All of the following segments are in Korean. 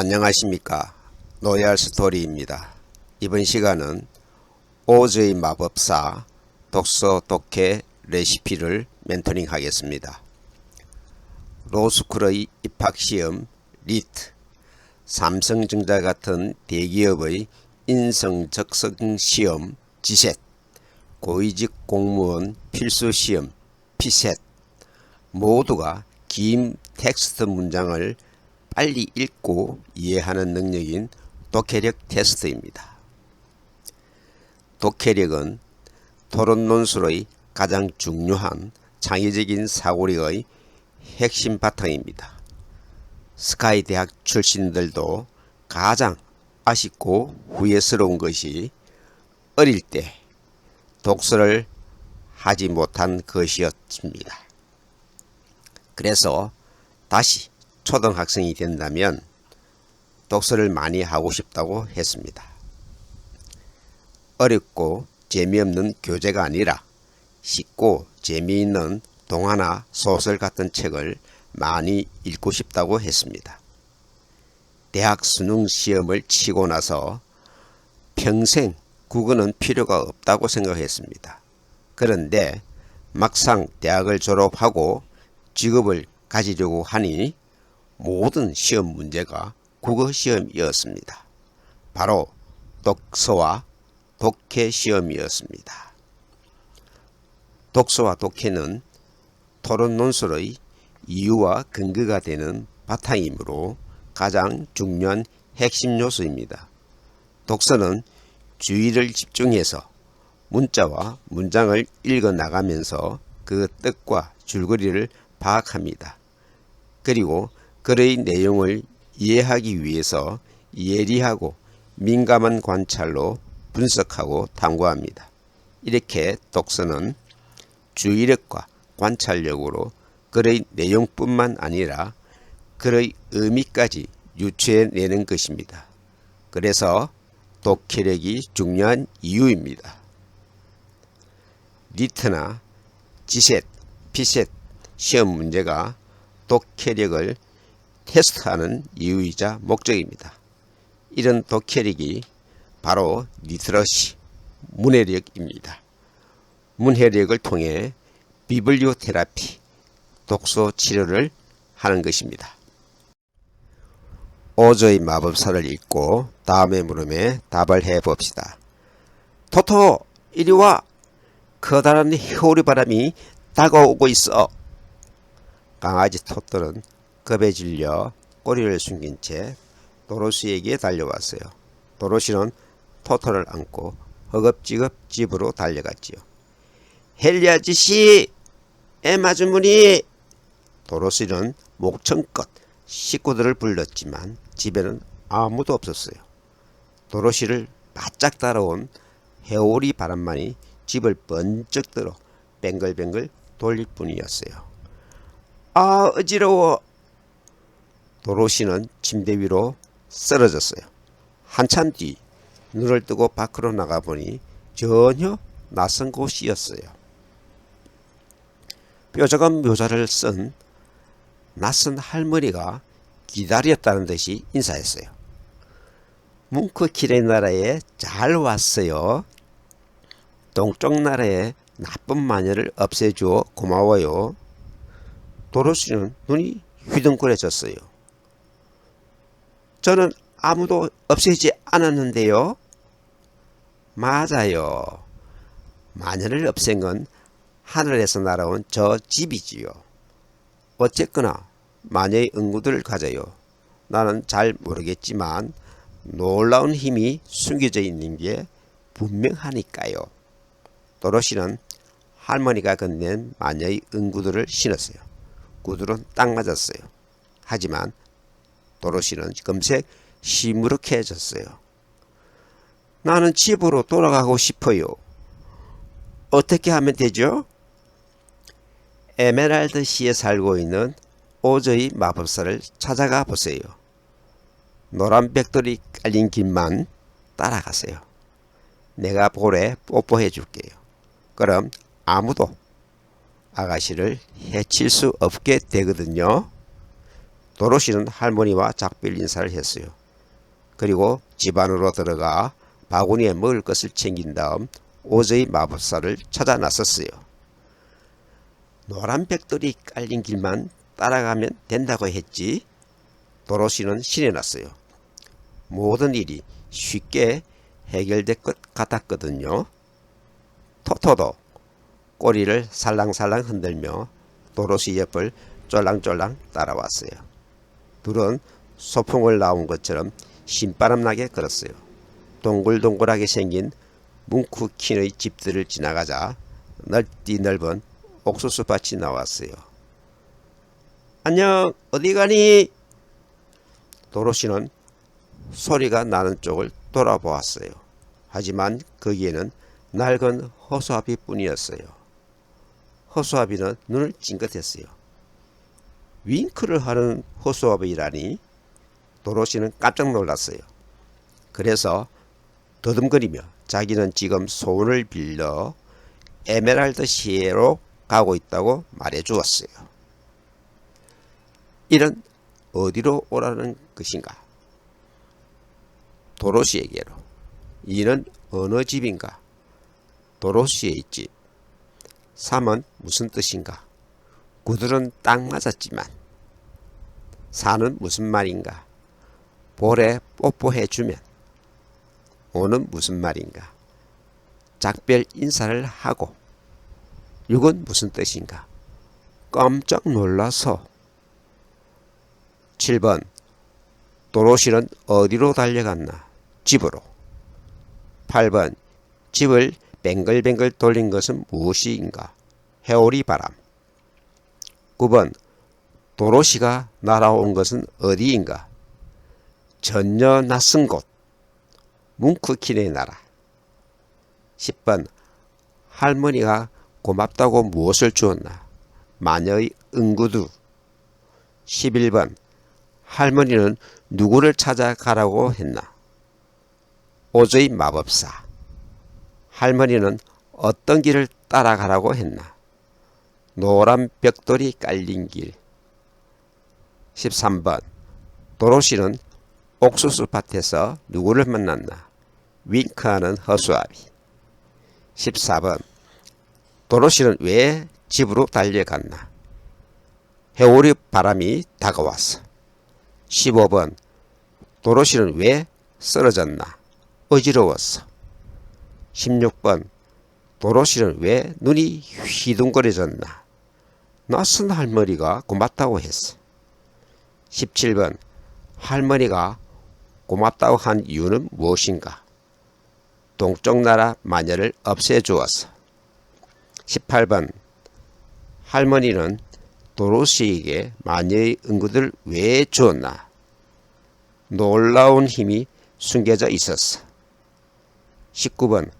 안녕하십니까 노얄 스토리입니다. 이번 시간은 오즈의 마법사 독서 독해 레시피를 멘토링 하겠습니다. 로스쿨의 입학시험 리트 삼성전자 같은 대기업의 인성적성시험 지셋 고위직 공무원 필수시험 피셋 모두가 긴 텍스트 문장을 빨리 읽고 이해하는 능력인 독해력 테스트입니다. 독해력은 토론 논술의 가장 중요한 창의적인 사고력의 핵심 바탕입니다. 스카이 대학 출신들도 가장 아쉽고 후회스러운 것이 어릴 때 독서를 하지 못한 것이었습니다. 그래서 다시 초등학생이 된다면 독서를 많이 하고 싶다고 했습니다. 어렵고 재미없는 교재가 아니라 쉽고 재미있는 동화나 소설 같은 책을 많이 읽고 싶다고 했습니다. 대학 수능 시험을 치고 나서 평생 국어는 필요가 없다고 생각했습니다. 그런데 막상 대학을 졸업하고 직업을 가지려고 하니 모든 시험 문제가 국어 시험이었습니다. 바로 독서와 독해 시험이었습니다. 독서와 독해는 토론 논술의 이유와 근거가 되는 바탕이므로 가장 중요한 핵심 요소입니다. 독서는 주의를 집중해서 문자와 문장을 읽어 나가면서 그 뜻과 줄거리를 파악합니다. 그리고 글의 내용을 이해하기 위해서 예리하고 민감한 관찰로 분석하고 탐구합니다. 이렇게 독서는 주의력과 관찰력으로 글의 내용뿐만 아니라 글의 의미까지 유추해내는 것입니다. 그래서 독해력이 중요한 이유입니다. 리트나 지셋, 피셋 시험 문제가 독해력을 테스트하는 이유이자 목적입니다. 이런 독해력이 바로 리트러시, 문해력입니다. 문해력을 통해 비블리오 테라피, 독서 치료를 하는 것입니다. 오저의 마법사를 읽고 다음의 물음에 답을 해봅시다. 토토, 이리 와! 커다란 해오리 바람이 다가오고 있어. 강아지 토토는 겁에 질려 꼬리를 숨긴 채 도로시에게 달려왔어요. 도로시는 토토를 안고 허겁지겁 집으로 달려갔지요. 헨리 아저씨! 엠 아주머니! 도로시는 목청껏 식구들을 불렀지만 집에는 아무도 없었어요. 도로시를 바짝 따라온 해오리 바람만이 집을 번쩍 들어 뱅글뱅글 돌릴 뿐이었어요. 아 어지러워. 도로시는 침대 위로 쓰러졌어요. 한참 뒤 눈을 뜨고 밖으로 나가보니 전혀 낯선 곳이었어요. 뾰족한 묘자를 쓴 낯선 할머니가 기다렸다는 듯이 인사했어요. 뭉크키의 나라에 잘 왔어요. 동쪽 나라에 나쁜 마녀를 없애주어 고마워요. 도로시는 눈이 휘둥그레졌어요. 저는 아무도 없애지 않았는데요. 맞아요. 마녀를 없앤 건 하늘에서 날아온 저 집이지요. 어쨌거나 마녀의 응구들을 가져요. 나는 잘 모르겠지만 놀라운 힘이 숨겨져 있는 게 분명하니까요. 도로시는 할머니가 건넨 마녀의 응구들을 신었어요. 구들은 딱 맞았어요. 하지만 도로시는 금세 시무룩해졌어요. 나는 집으로 돌아가고 싶어요. 어떻게 하면 되죠? 에메랄드 시에 살고 있는 오저의 마법사를 찾아가 보세요. 노란 벽돌이 깔린 길만 따라가세요. 내가 볼에 뽀뽀해 줄게요. 그럼 아무도 아가씨를 해칠 수 없게 되거든요. 도로시는 할머니와 작별 인사를 했어요. 그리고 집 안으로 들어가 바구니에 먹을 것을 챙긴 다음 오저히 마법사를 찾아 나섰어요. 노란 벽돌이 깔린 길만 따라가면 된다고 했지. 도로시는 신이 났어요. 모든 일이 쉽게 해결될 것 같았거든요. 토토도 꼬리를 살랑살랑 흔들며 도로시 옆을 쫄랑쫄랑 따라왔어요. 둘은 소풍을 나온 것처럼 신바람나게 걸었어요. 동글동글하게 생긴 뭉크킨의 집들을 지나가자 넓디 넓은 옥수수 밭이 나왔어요. 안녕, 어디 가니? 도로시는 소리가 나는 쪽을 돌아보았어요. 하지만 거기에는 낡은 허수아비 뿐이었어요. 허수아비는 눈을 찡긋했어요. 윙크를 하는 허수아비라니 도로시는 깜짝 놀랐어요. 그래서 더듬거리며 자기는 지금 소원을 빌려 에메랄드 시에로 가고 있다고 말해 주었어요. 이는 어디로 오라는 것인가? 도로시에게로. 이는 어느 집인가? 도로시의 집. 3은 무슨 뜻인가? 구들은 딱 맞았지만 4는 무슨 말인가? 볼에 뽀뽀해주면 5는 무슨 말인가? 작별 인사를 하고 6은 무슨 뜻인가? 깜짝 놀라서 7번 도로시는 어디로 달려갔나? 집으로 8번 집을 뱅글뱅글 돌린 것은 무엇인가? 해오리 바람 9번 도로시가 날아온 것은 어디인가? 전혀 낯선 곳 뭉크킨의 나라 10번 할머니가 고맙다고 무엇을 주었나? 마녀의 응구두 11번 할머니는 누구를 찾아가라고 했나? 오저의 마법사 할머니는 어떤 길을 따라가라고 했나? 노란 벽돌이 깔린 길 13번 도로시는 옥수수 밭에서 누구를 만났나? 윙크하는 허수아비 14번 도로시는 왜 집으로 달려갔나? 해오리 바람이 다가왔어. 15번 도로시는 왜 쓰러졌나? 어지러웠어. 16번 도로시는 왜 눈이 휘둥거려졌나? 낯선 할머니가 고맙다고 했어. 17번 할머니가 고맙다고 한 이유는 무엇인가? 동쪽 나라 마녀를 없애주었어. 18번 할머니는 도로시에게 마녀의 응구들 왜 주었나? 놀라운 힘이 숨겨져 있었어. 19번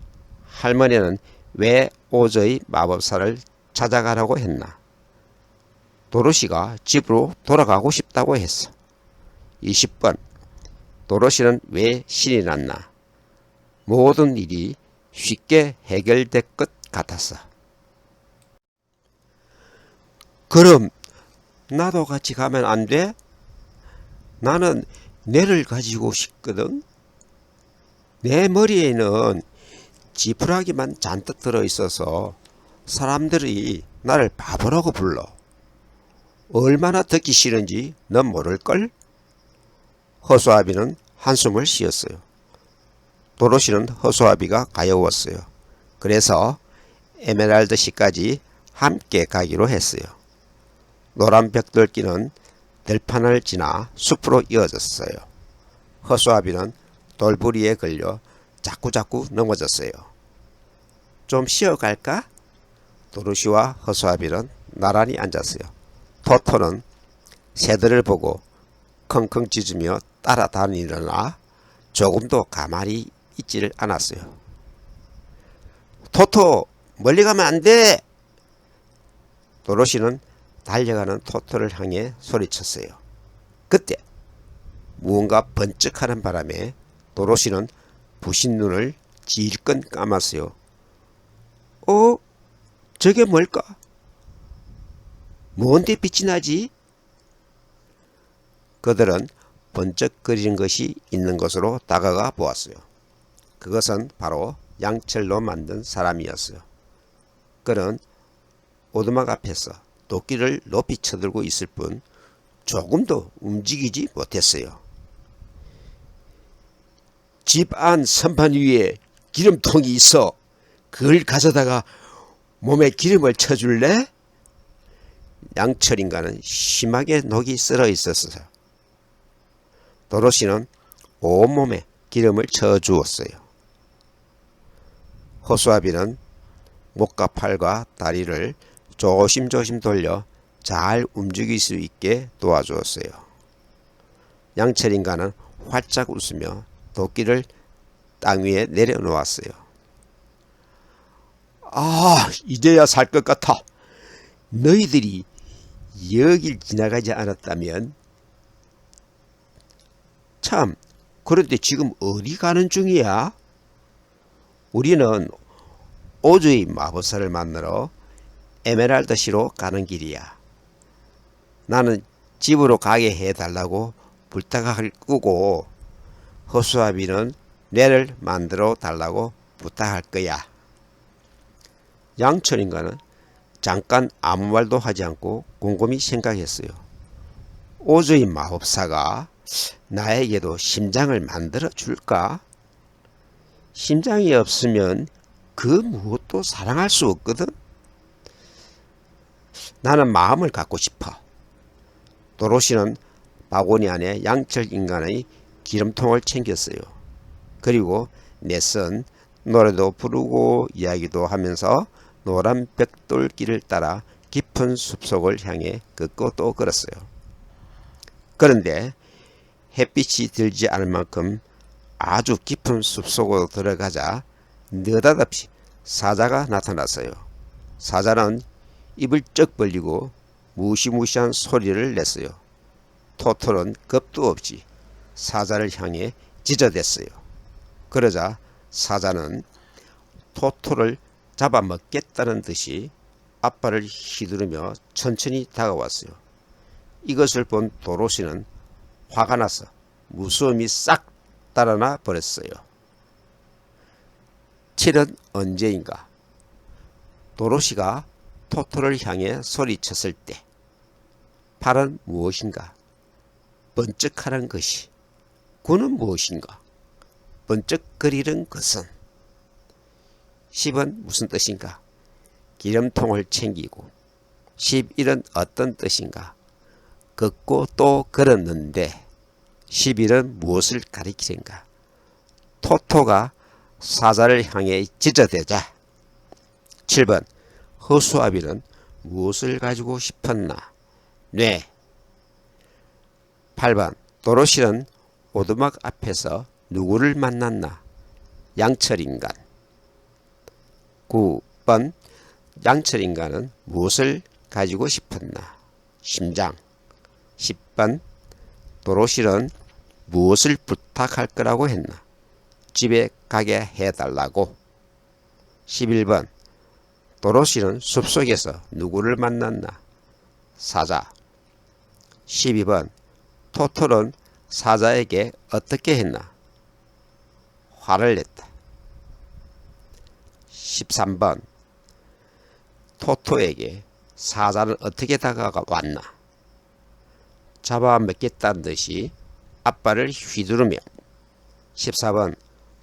할머니는 왜 오저의 마법사를 찾아가라고 했나? 도로시가 집으로 돌아가고 싶다고 했어. 20번 도로시는 왜 신이 났나? 모든 일이 쉽게 해결될 것 같았어. 그럼 나도 같이 가면 안 돼? 나는 뇌를 가지고 싶거든. 내 머리에는 지푸라기만 잔뜩 들어 있어서 사람들이 나를 바보라고 불러. 얼마나 듣기 싫은지 넌 모를걸? 허수아비는 한숨을 쉬었어요. 도로시는 허수아비가 가여웠어요. 그래서 에메랄드 시까지 함께 가기로 했어요. 노란 벽돌길은 들판을 지나 숲으로 이어졌어요. 허수아비는 돌부리에 걸려 자꾸자꾸 넘어졌어요. 좀 쉬어갈까? 도로시와 허수아비는 나란히 앉았어요. 토토는 새들을 보고 컹컹 짖으며 따라다니려나 조금도 가만히 있지를 않았어요. 토토 멀리 가면 안 돼. 도로시는 달려가는 토토를 향해 소리쳤어요. 그때 무언가 번쩍하는 바람에 도로시는 부신 눈을 질끈 감았어요. 어? 저게 뭘까? 뭔데 빛이 나지? 그들은 번쩍거리는 것이 있는 것으로 다가가 보았어요. 그것은 바로 양철로 만든 사람이었어요. 그는 오두막 앞에서 도끼를 높이 쳐들고 있을 뿐 조금도 움직이지 못했어요. 집 안 선반 위에 기름통이 있어 그걸 가져다가 몸에 기름을 쳐줄래? 양철 인간은 심하게 녹이 쓸어 있었어요. 도로시는 온몸에 기름을 쳐주었어요. 호수아비는 목과 팔과 다리를 조심조심 돌려 잘 움직일 수 있게 도와주었어요. 양철 인간은 활짝 웃으며 도끼를 땅 위에 내려놓았어요. 아, 이제야 살 것 같아. 너희들이 여길 지나가지 않았다면 참 그런데 지금 어디 가는 중이야? 우리는 오즈의 마법사를 만나러 에메랄드시로 가는 길이야. 나는 집으로 가게 해달라고 부탁을 끄고 허수아비는 뇌를 만들어 달라고 부탁할 거야. 양철인가는 잠깐 아무 말도 하지 않고 곰곰이 생각했어요. 오즈의 마법사가 나에게도 심장을 만들어 줄까? 심장이 없으면 그 무엇도 사랑할 수 없거든? 나는 마음을 갖고 싶어. 도로시는 바구니 안에 양철 인간의 기름통을 챙겼어요. 그리고 내선 노래도 부르고 이야기도 하면서 노란 벽돌길을 따라 깊은 숲속을 향해 걷고 또 걸었어요. 그런데 햇빛이 들지 않을 만큼 아주 깊은 숲속으로 들어가자 느닷없이 사자가 나타났어요. 사자는 입을 쩍 벌리고 무시무시한 소리를 냈어요. 토토는 겁도 없이 사자를 향해 짖어댔어요. 그러자 사자는 토토를 잡아먹겠다는 듯이 앞발을 휘두르며 천천히 다가왔어요. 이것을 본 도로시는 화가 나서 무서움이 싹 달아나 버렸어요. 7은 언제인가? 도로시가 토토를 향해 소리쳤을 때 8은 무엇인가? 번쩍하는 것이 9는 무엇인가? 번쩍거리는 것은 10은 무슨 뜻인가? 기름통을 챙기고 11은 어떤 뜻인가? 걷고 또 걸었는데 11은 무엇을 가리키는가? 토토가 사자를 향해 짖어대자 7번 허수아비는 무엇을 가지고 싶었나? 뇌 8번 도로시는 오두막 앞에서 누구를 만났나? 양철인간 9번 양철 인간은 무엇을 가지고 싶었나? 심장 10번 도로시는 무엇을 부탁할 거라고 했나? 집에 가게 해달라고 11번 도로시는 숲속에서 누구를 만났나? 사자 12번 토토는 사자에게 어떻게 했나? 화를 냈다. 13번 토토에게 사자는 어떻게 다가왔나? 잡아먹겠다는 듯이 앞발을 휘두르며 14번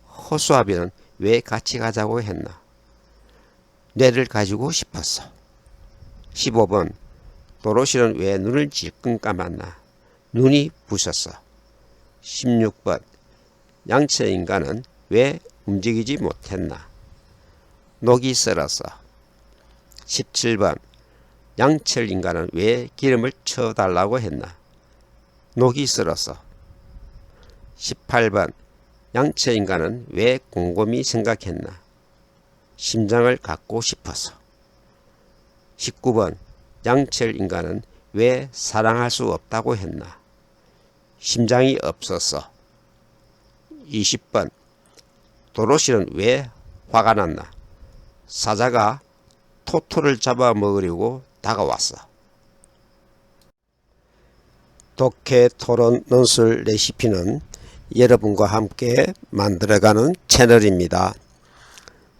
호수아비는 왜 같이 가자고 했나? 뇌를 가지고 싶었어. 15번 도로시는 왜 눈을 질끈 감았나? 눈이 부셨어. 16번 양체 인간은 왜 움직이지 못했나? 녹이 썰었어. 17번 양철 인간은 왜 기름을 쳐달라고 했나? 녹이 썰었어. 18번 양철 인간은 왜 곰곰이 생각했나? 심장을 갖고 싶어서. 19번 양철 인간은 왜 사랑할 수 없다고 했나? 심장이 없어서. 20번 도로시는 왜 화가 났나? 사자가 토토를 잡아먹으려고 다가왔어. 독해 토론 논술 레시피는 여러분과 함께 만들어가는 채널입니다.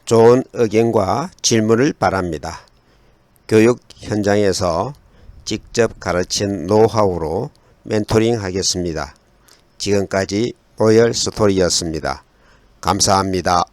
좋은 의견과 질문을 바랍니다. 교육 현장에서 직접 가르친 노하우로 멘토링 하겠습니다. 지금까지 로열 스토리였습니다. 감사합니다.